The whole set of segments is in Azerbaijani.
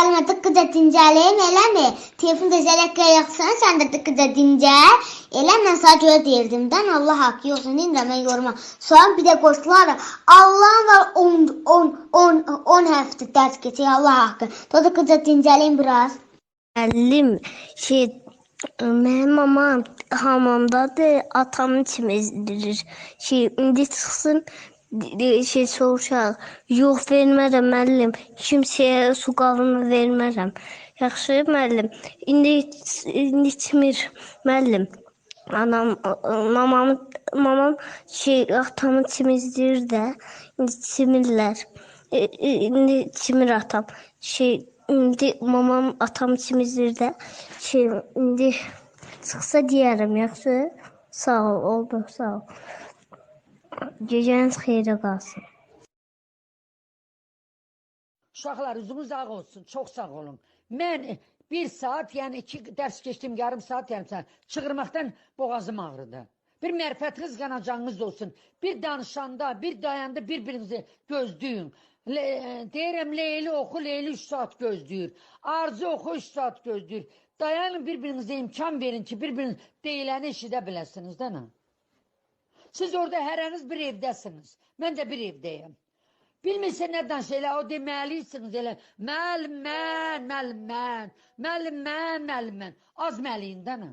Müəllimə dıqqıca dincəlim, eləmi? Telefon da zələklə yaxşısan, sən də dıqqıca dincəl. Elə mən sənə görə deyirdim dən Allah haqqı yoxsa indi mən yoruma. Sonra bir də qoşdular. Allah'ın var 10 10 10 10 həftə dərs keçir Allah haqqı. Da dıqqıca dincəlim biraz. Müəllim şey mənim mamam hamamdadır, atamı çimizdirir. Şey indi çıxsın de- şey soruşaq. Yox vermərəm müəllim. Kimsəyə su qabını vermərəm. Yaxşı müəllim. İndi indi çimir müəllim. Anam mamam mamam şey atamı çimizdirir də. İndi çimirlər. E, e, İndi çimir atam. Şey indi mamam atam çimizdir də. Şey indi çıxsa deyərəm, yaxşı? Sağ ol, oldu, sağ ol. Gecəniz xeyrə qalsın. Uşaqlar üzünüz ağ olsun. Çox sağ olun. Mən bir saat, yəni iki dərs keçdim, yarım saat yarımsa çığırmaqdan boğazım ağrıdı. Bir mərifətiniz qanacağınız olsun. Bir danışanda, bir dayanda bir-birinizi gözləyin. Le, deyirəm Leyli oxu, Leyli 3 saat gözləyir. Arzu oxu 3 saat gözləyir. Dayanın bir-birinizə imkan verin ki, bir-biriniz deyiləni eşidə biləsiniz, də nə? Siz orada hərəniz bir evdəsiniz. Mən də bir evdəyəm. Bilmirsə nə danış elə o deməlisiniz elə. Müəllim mən, müəllim mən, müəllim mən, müəllim mən. Az məliyindən.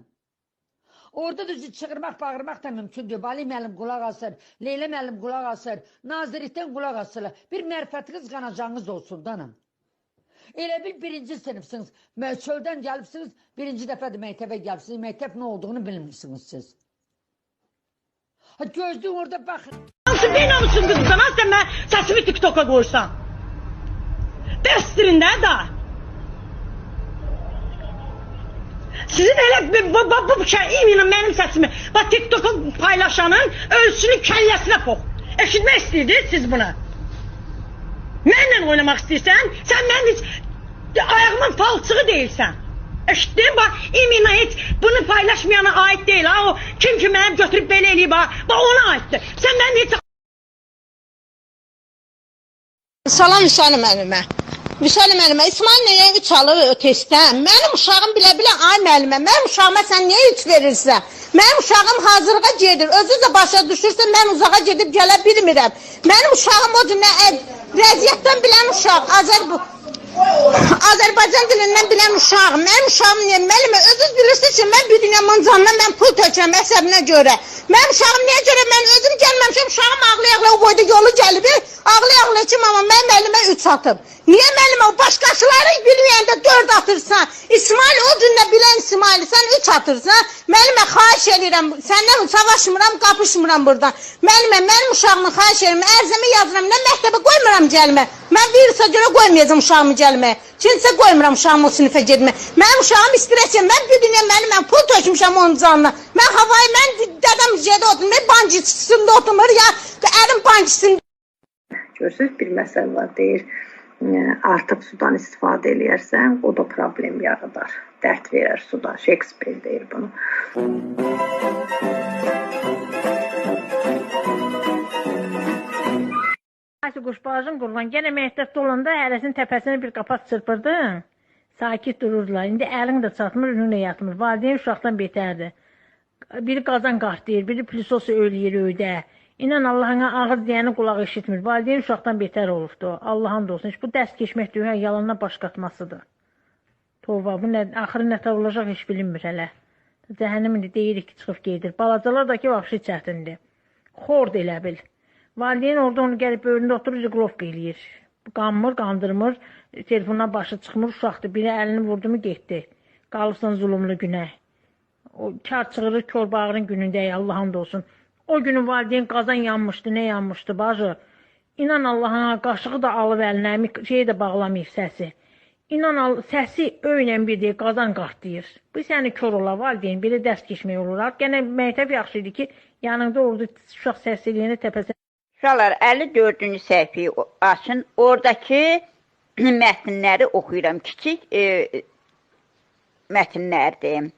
Orada düzü çığırmaq, bağırmaq da mümkündür. Bali müəllim qulaq asır, Leyla müəllim qulaq asır, Nazirlikdən qulaq asırlar. Bir mərifətiniz qanacağınız olsun danım. Elə bil birinci sinifsiniz. Çöldən gəlibsiniz, birinci dəfədir məktəbə gəlibsiniz. Məktəb nə olduğunu bilmirsiniz siz. Ha, gözləyin orada baxın. Namusun bir namusun kızım az sen ben sesimi TikTok'a koysan. Dəstirin də da. Sizin elə bu, bu, bu, bu şey iminən mənim səsimi bax TikTok'a paylaşanın ölçünü kəlləsinə pox. Eşitmək istəyirdiniz siz bunu. Mənlə oynamaq istəyirsən, sən mənim heç ayağımın palçığı deyilsən. Eşitdin bax, iminə heç bunu paylaşmayana ait deyil ha. O kim ki mənim götürüb belə eləyib ha. Bax ona aiddir. Sən mənim heç Salam Vüsal müəllimə. Vüsal müəllimə, İsmail nəyə 3 alır testdən? Mənim uşağım bilə-bilə ay müəllimə, mənim uşağıma sən niyə 3 verirsən? Mənim uşağım hazırlığa gedir. Özü də başa düşürsə mən uzağa gedib gələ bilmirəm. Mənim uşağım o cür nə vəziyyətdən bilən uşaq, Azər Azərbaycan dilindən bilən uşağım. Mənim uşağım niyə müəllimə özünüz bilirsiniz ki, mən bir dünya mıncandan mən pul tökürəm əsəbinə görə. Mənim uşağım niyə görə mən özüm gəlməmişəm, uşağım ağlaya-ağlaya o boyda yolu gəlib. Ağlaya-ağlaya ki, mama mən müəllimə 3 atıb. Niyə müəllimə o başqaçıları bilməyəndə 4 atırsan? İsmail o gündə bilən İsmail sən 3 atırsan. Xahiş edirəm, səndən savaşmıram, qapışmıram burdan. Müəllimə mənim uşağımı xahiş edirəm, ərzəmi yazıram, nə məktəbə qoymuram gəlmə. Mən virusa görə qoymayacağam uşağımı gəlməyə. Kimsə qoymuram uşağımı o sinifə getmə. Mənim uşağım stressəm, mən bir dünya mənim mən pul tökmüşəm onun canına. Mən havayı mən dədəm yerdə oturum, mən bankisində oturmur ya, əlim bankisində Görürsüz, bir məsələ var, deyir, artıq sudan istifadə eləyərsən, o da problem yaradar. Dərd verər sudan. Shakespeare deyir bunu. Ayşe quşbağızın qurban, yenə məktəbdə olanda hərəsinin təpəsinə bir qapaq çırpırdın. Sakit dururdular. İndi əlin də çatmır, ürün də yatmır. Valideyn uşaqdan betərdir. Biri qazan qartlayır, biri plisos öyləyir öydə. İnan Allahına ağır deyəni qulağı eşitmir. Valideyn uşaqdan betər olubdu. Allahın olsun. Heç bu dərs keçmək deyil, hə, yalandan baş qatmasıdır. Tova, bu nə, axırı nə tər olacaq heç bilinmir hələ. Cəhənnəm indi deyirik ki, çıxıb gedir. Balacalar da ki, vəxşi çətindir. Xord elə bil. Valideyn orada onu gəlib önündə oturur, ziqlovka eləyir. Qanmır, qandırmır, telefondan başı çıxmır, uşaqdır. Biri əlini vurdu mu getdi. Qalıbsan zulumlu günə. O kar çığırır kör bağırın günündəyik, Allahın da olsun. O günün valideyn qazan yanmışdı, nə yanmışdı bacı. İnan Allahına qaşığı da alıb əlinə, şeyi də bağlamayıb səsi. İnan al, səsi öynən bir deyir, qazan qartlayır. Bu səni kör ola valideyn, belə dərs keçmək olur. Gənə məktəb yaxşı idi ki, yanında orada uşaq səs eləyəndə təpəsə Uşaqlar 54-cü səhifəyi açın. Oradakı mətnləri oxuyuram. Kiçik e, mətnlərdir.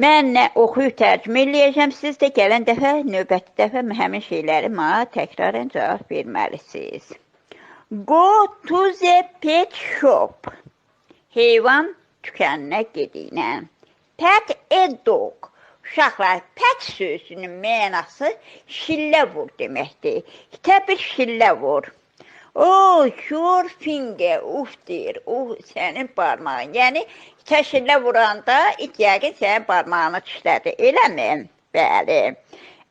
Mən nə oxuyub tərcümə eləyəcəm, siz də gələn dəfə, növbəti dəfə həmin şeyləri mənə təkrarən cavab verməlisiniz. Go to the pet shop. Heyvan dükanına gedinə. Pet a dog. Uşaqlar, pet sözünün mənası şillə vur deməkdir. İtə bir şillə vur. Oh, your finger, uf deyir, uf sənin barmağın. Yəni, itə şillə vuranda it yəqin sənin barmağını dişlədi, eləmi? Bəli.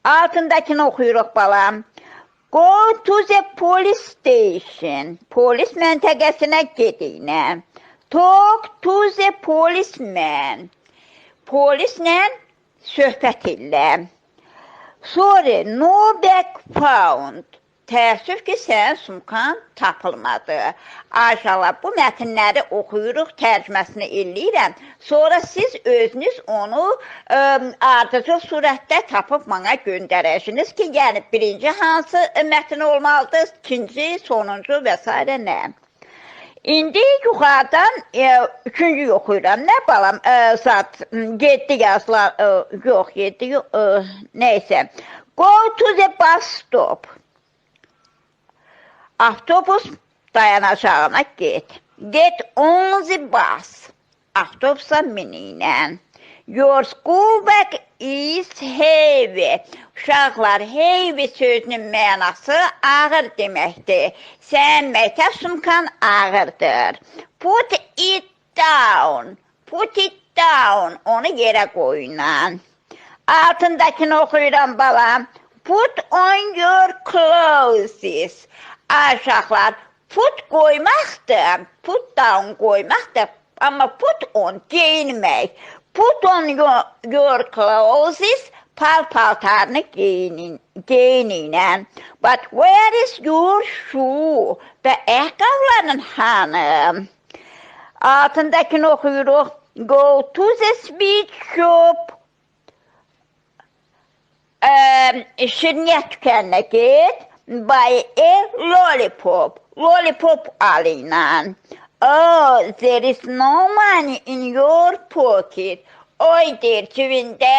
Altındakını oxuyuruq balam. Go to the police station. Polis məntəqəsinə gedinə. Talk to the policeman. Polislə söhbət elə. Sorry, no bag found. Təəssüf ki, sənin sumkan tapılmadı. Aşağı bu mətnləri oxuyuruq, tərcüməsini eləyirəm. Sonra siz özünüz onu ə, ardıcıl surətdə tapıb mənə göndərəcəksiniz ki, yəni birinci hansı mətn olmalıdır, ikinci, sonuncu və s. nə. İndi yuxarıdan e, üçüncü oxuyuram. Nə balam? E, saat 7 yazılar, e, yox 7 yox, e, nəysə. Go to the bus stop. Avtobus dayanacağına get. Get on the bus. Avtobusa minilə. Your school bag is heavy. Uşaqlar, heavy sözünün mənası ağır deməkdir. Sən məktəb sumkan ağırdır. Put it down. Put it down. Onu yerə qoyunan. Altındakını oxuyuram balam. Put on your clothes. Aşağılar, put qoymaqdır. Put down qoymaqdır. Amma put on geyinmək. Put on your, your clothes. Pal-paltarını geyinin, geyinin. But where is your shoe? Və ayaqqabıların hanı? Altındakını oxuyuruq. Go to the sweet shop. um, şirniyyat dükanına git, buy a lollipop. Lollipop alınan. Oh, there is no money in your pocket. Oy deyir cibində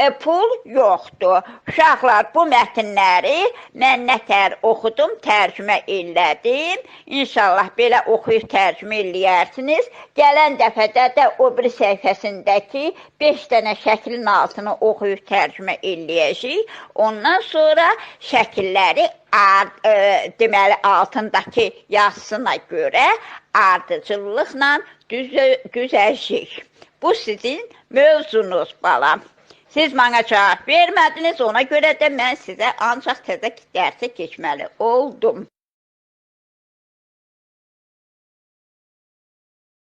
e, pul yoxdur. Uşaqlar bu mətnləri mən nətər oxudum, tərcümə elədim. İnşallah belə oxuyub tərcümə eləyərsiniz. Gələn dəfədə də o bir səhifəsindəki 5 dənə şəklin altını oxuyub tərcümə eləyəcəyik. Ondan sonra şəkilləri ard, e, deməli altındakı yazısına görə ardıcıllıqla düzə, düzəcəyik. Bu sizin mövzunuz balam. Siz mənə cavab vermədiniz, ona görə də mən sizə ancaq təzə dərsə keçməli oldum.